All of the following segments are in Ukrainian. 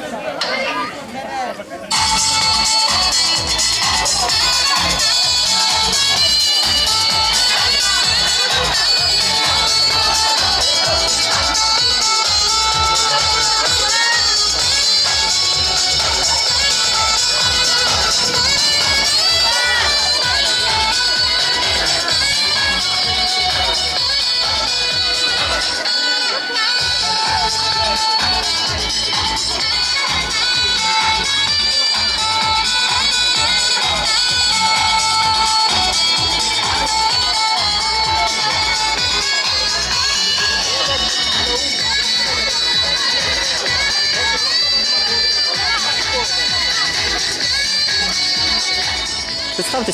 なるほど。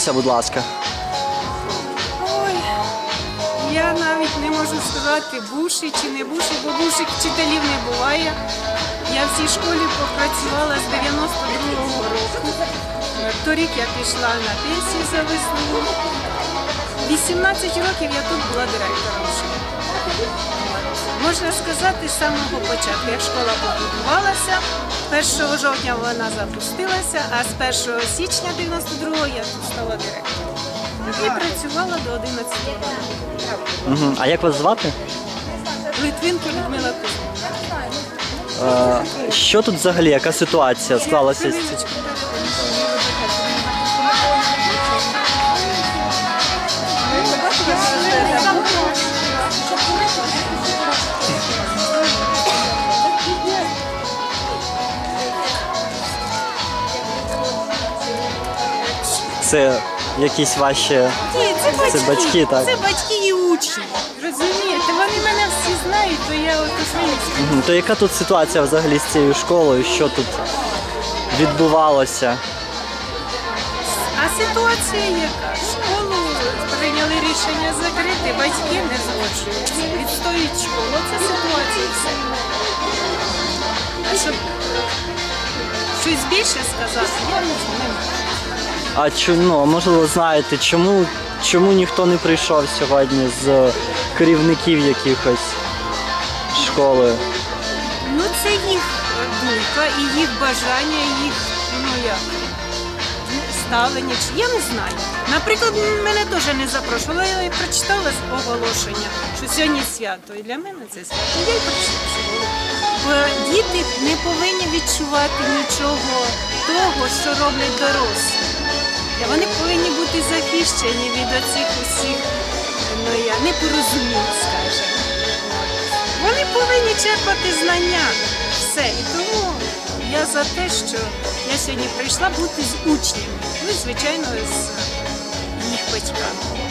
Представтеся, будь ласка. Ой, я навіть не можу сказати, буші чи не буші, бо буших вчителів не буває. Я в цій школі попрацювала з 92-го року. Торік я пішла на пенсію за вислугу. 18 років я тут була директором школи. Можна сказати, з самого початку, як школа побудувалася, 1 жовтня вона запустилася, а з 1 січня 92-го я тут стала директором. І працювала до 11 років. Угу. А як вас звати? Литвинка Людмила Кузьміна. Е, що тут взагалі, яка ситуація склалася? з Це якісь ваші. Ні, це батьки. Це батьки, так. Це батьки і учні. Розумієте, вони мене всі знають, то я от Мгм. То яка тут ситуація взагалі з цією школою? Що тут відбувалося? А ситуація яка? Школу прийняли рішення закрити, батьки не згоджуються, відстоюють школу. Це ситуація все. А щоб щось більше сказати, я не знаю. А чу, ну, можливо, знаєте, чому, чому ніхто не прийшов сьогодні з керівників якихось школи? Ну це їх думка і їх бажання, їх ну як ну, ставлення. Я не знаю. Наприклад, мене теж не запрошували, я прочитала оголошення, що сьогодні свято. І для мене це свято. Я й в. Бо діти не повинні відчувати нічого того, що роблять дорослі. Вони повинні бути захищені від оцих усіх ну, я, непорозумінь, скажімо. Вони повинні черпати знання. Все. І тому я за те, що я сьогодні прийшла бути з учнями. Ну звичайно, з їх.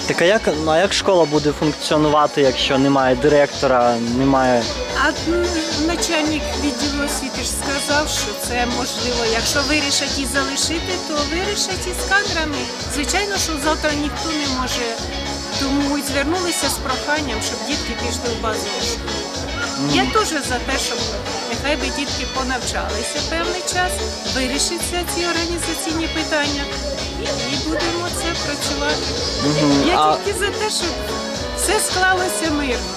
Так а як, ну, а як школа буде функціонувати, якщо немає директора, немає. А м, начальник відділу освіти ж сказав, що це можливо, якщо вирішать і залишити, то вирішать із кадрами. Звичайно, що завтра ніхто не може. Тому і звернулися з проханням, щоб дітки пішли в базову школу. Я теж за те, щоб нехай би дітки понавчалися певний час, вирішаться ці організаційні питання і будемо це працювати. Я А, тільки за те, щоб все склалося мирно.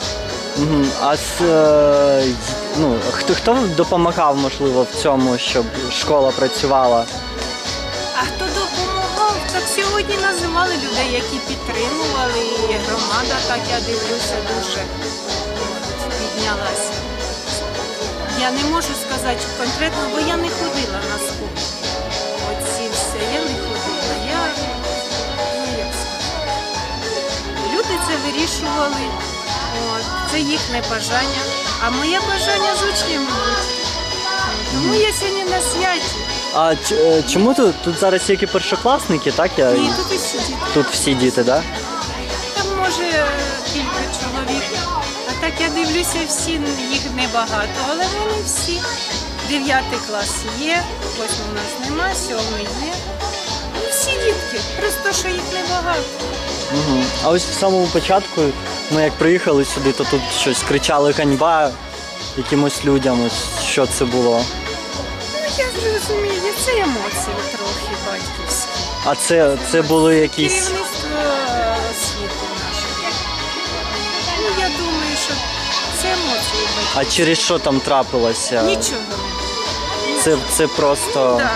мгм. а з, е, ну, хто, хто допомагав, можливо, в цьому, щоб школа працювала? А хто сьогодні називали людей, які підтримували, і громада, так я дивлюся, дуже піднялася. Я не можу сказати конкретно, бо я не ходила на сходи. Оці все, я не ходила. Я, ну як сказати, люди це вирішували, от, це їхнє бажання, а моє бажання з учнями бути. Тому я сьогодні на святі. А ч- е, чому тут, тут зараз тільки першокласники, так? Я, Ні, тут і сидіти. Тут всі діти, так? Там може кілька чоловік. А так я дивлюся, всі їх небагато, але вони всі. Дев'ятий клас є, восьмий у нас нема, сьомий є. Ну, всі дітки, просто що їх небагато. Угу. А ось в самому початку ми як приїхали сюди, то тут щось кричали ганьба якимось людям. Ось що це було. Ну я зрозумію, це емоції трохи батьківські. А це, це були якісь. Керівництво освіти нашого. Ну я думаю, що це емоції батьків. А через що там трапилося? Нічого не було. Це, це просто. Так.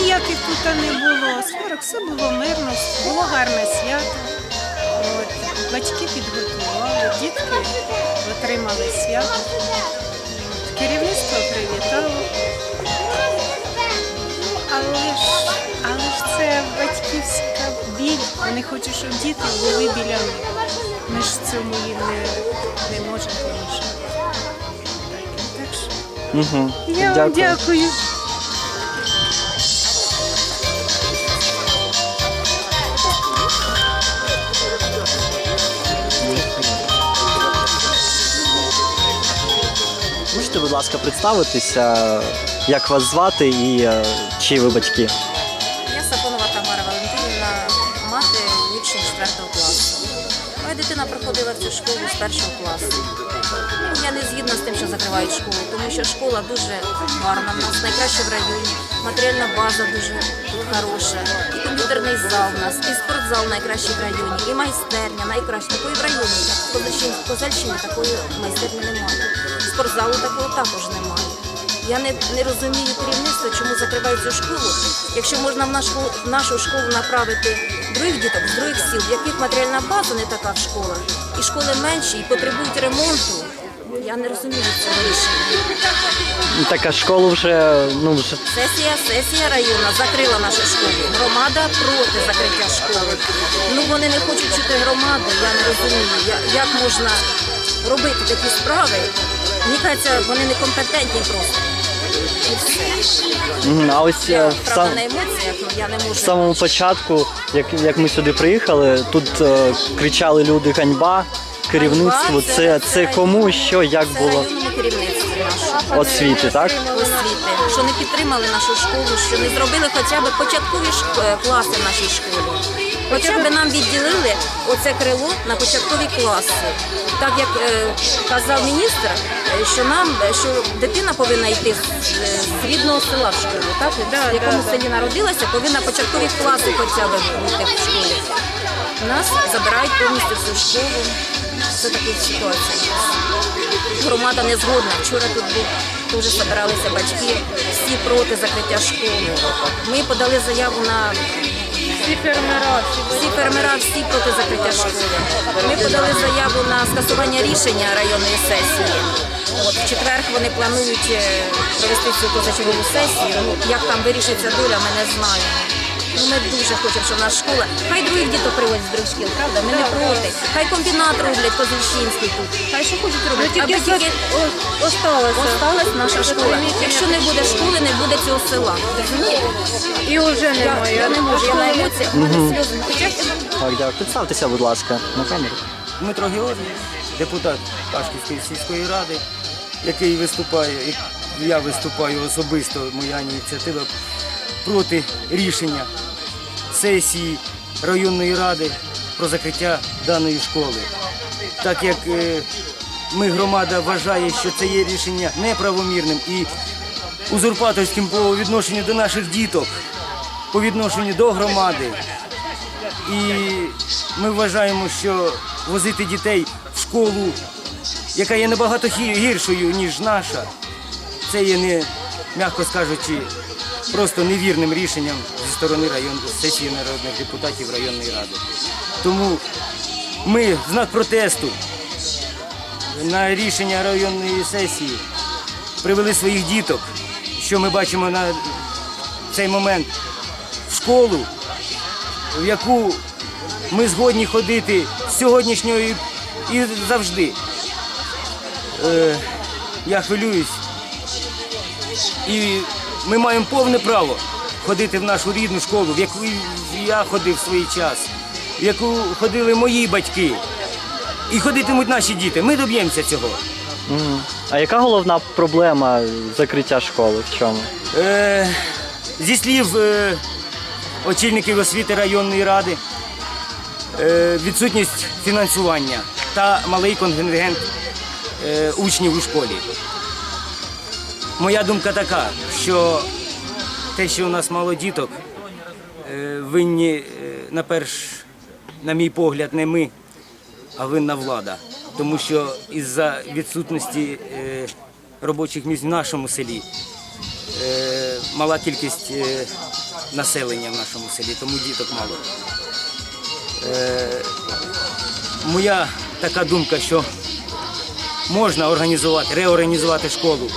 Ніяких тут не було сварок, все було мирно, було гарне свято. От. Батьки підготували, дітки отримали свято. Керівництво привітало. Але ж, але ж це батьківська біль. Вони хочуть, щоб діти були біля них. Ми ж цьому їм не, не можемо помішати. Так що Угу. я вам дякую. Можете, будь ласка, представитися, як вас звати і е, чи ви батьки? Я Сапонова Тамара Валентинівна, мати учень 4 класу. Моя дитина проходила в цю школу з першого класу. Я не згідна з тим, що закривають школу, тому що школа дуже гарна, в нас найкраща в районі, матеріальна база дуже хороша, і комп'ютерний зал в нас, і спортзал найкращий в районі, і майстерня найкраща. Такої в районі. В Козельщині такої майстерні немає. Спортзалу такого також немає. Я не, не розумію керівництва, чому закривають цю школу. Якщо можна в нашу, в нашу школу направити других діток з других сіл, в яких матеріальна база не така в школах, і школи менші, і потребують ремонту. Я не розумію цього рішення. Така школа вже, ну вже Сесія, сесія районна закрила нашу школу. Громада проти закриття школи. Ну вони не хочуть чути громади. Я не розумію, як можна робити такі справи. Мені кажеться, вони некомпетентні просто. І все. Мгм, а ось е, в, правда сам, на емоціях, ну я не можу. в самому початку, як, як ми сюди приїхали, тут е, кричали люди ганьба, керівництву. Ганьба, Це, це кому, що, як Це було районному керівництві нашому. освіти, так? освіти, що не підтримали нашу школу, що не зробили хоча б початкові шк- е, класи в нашій школі. Хоча б нам відділили оце крило на початкові класи. Так як е, казав міністр, е, що нам що дитина повинна йти з, е, з рідного села в школу, так в якому селі народилася, повинна початкові класи хоча б бути в школі. Нас забирають повністю всю школу. Це така ситуація. Громада не згодна. Вчора тут був теж збиралися батьки, всі проти закриття школи. Ми подали заяву на Всі фермера, всі фермера, всі проти закриття школи. Ми подали заяву на скасування рішення районної сесії. От в четвер вони планують е, провести цю позачергову сесію. Ну, як там вирішиться доля, ми не знаємо. Ну, ми дуже хочемо, щоб наша школа. Хай других діток приводять з других шкіл, правда? Ми не проти. Хай комбінат роблять Козельщинський тут. Хай що хочуть Ну, робити. Аби тільки осталося. осталась наша школа. Якщо не буде школи, не буде цього села. Розумієте? І вже немає. я не можу, я на емоціях, у мене сльози. Так, дякую. Представтеся, будь ласка, на камеру. Дмитро Георгій, депутат Пашківської сільської ради, який виступає, і я виступаю особисто, моя ініціатива проти рішення сесії районної ради про закриття даної школи. Так як е, ми, громада, вважає, що це є рішення неправомірним і узурпаторським по відношенню до наших діток, по відношенню до громади. І ми вважаємо, що возити дітей в школу, яка є набагато гіршою, ніж наша, це є не, м'яко скажучи, просто невірним рішенням зі сторони район, сесії народних депутатів районної ради. Тому ми в знак протесту на рішення районної сесії привели своїх діток, що ми бачимо на цей момент в школу, в яку ми згодні ходити з сьогоднішнього і, і завжди. Е, я хвилююсь. І ми маємо повне право ходити в нашу рідну школу, в яку я ходив в свій час, в яку ходили мої батьки. І ходитимуть наші діти. Ми доб'ємося цього. Мгм. А яка головна проблема закриття школи? В чому? Е, зі слів е, очільників освіти районної ради, е, відсутність фінансування та малий контингент е, учнів у школі. Моя думка така, що те, що у нас мало діток, е, винні, е, на перш, на мій погляд, не ми, а винна влада. Тому що із-за відсутності е, робочих місць в нашому селі мала кількість населення в нашому селі, тому діток мало. Моя така думка, що можна організувати, реорганізувати школу,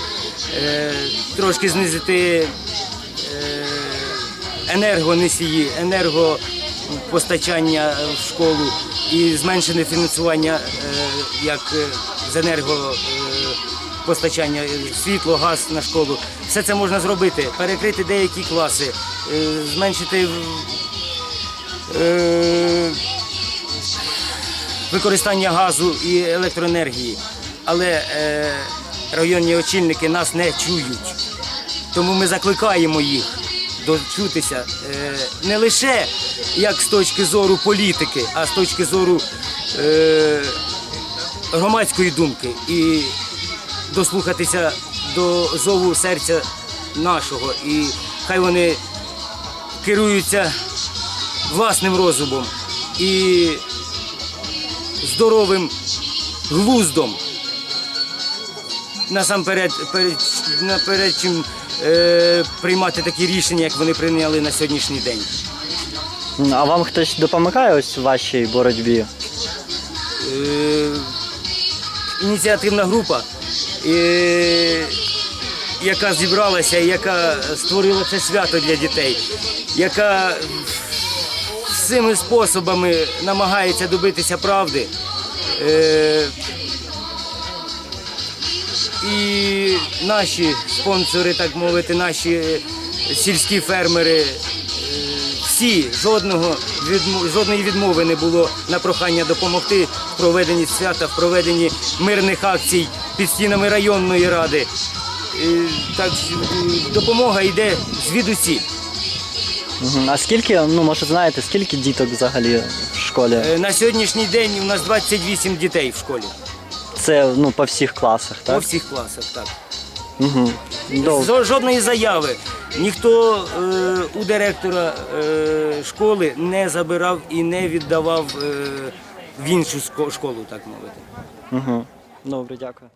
трошки знизити е, енергоносії, енергопостачання в школу і зменшене фінансування е, як е, з енергопостачання, світло, газ на школу. Все це можна зробити, перекрити деякі класи, зменшити використання газу і електроенергії. Але районні очільники нас не чують. Тому ми закликаємо їх дочутися е, не лише як з точки зору політики, а з точки зору е, громадської думки і дослухатися до зову серця нашого. І хай вони керуються власним розумом і здоровим глуздом. Насамперед, перед, наперед чим е, приймати такі рішення, як вони прийняли на сьогоднішній день. А вам хтось допомагає ось у вашій боротьбі? Е, ініціативна група, е, яка зібралася, яка створила це свято для дітей, яка всіми способами намагається добитися правди. Е, і наші спонсори, так мовити, наші сільські фермери, е, всі жодного жодної відмови не було на прохання допомогти в проведенні свята, в проведенні мирних акцій під стінами районної ради. Е, Так е, допомога йде звідусі. А скільки, ну може знаєте, скільки діток взагалі в школі? Е, На сьогоднішній день у нас 28 дітей в школі. Це ну по всіх класах, так? По всіх класах, так. Угу. Жо- Жодної заяви. Ніхто е, у директора е, школи не забирав і не віддавав е, в іншу ско- школу, так мовити. Угу. Добре, дякую.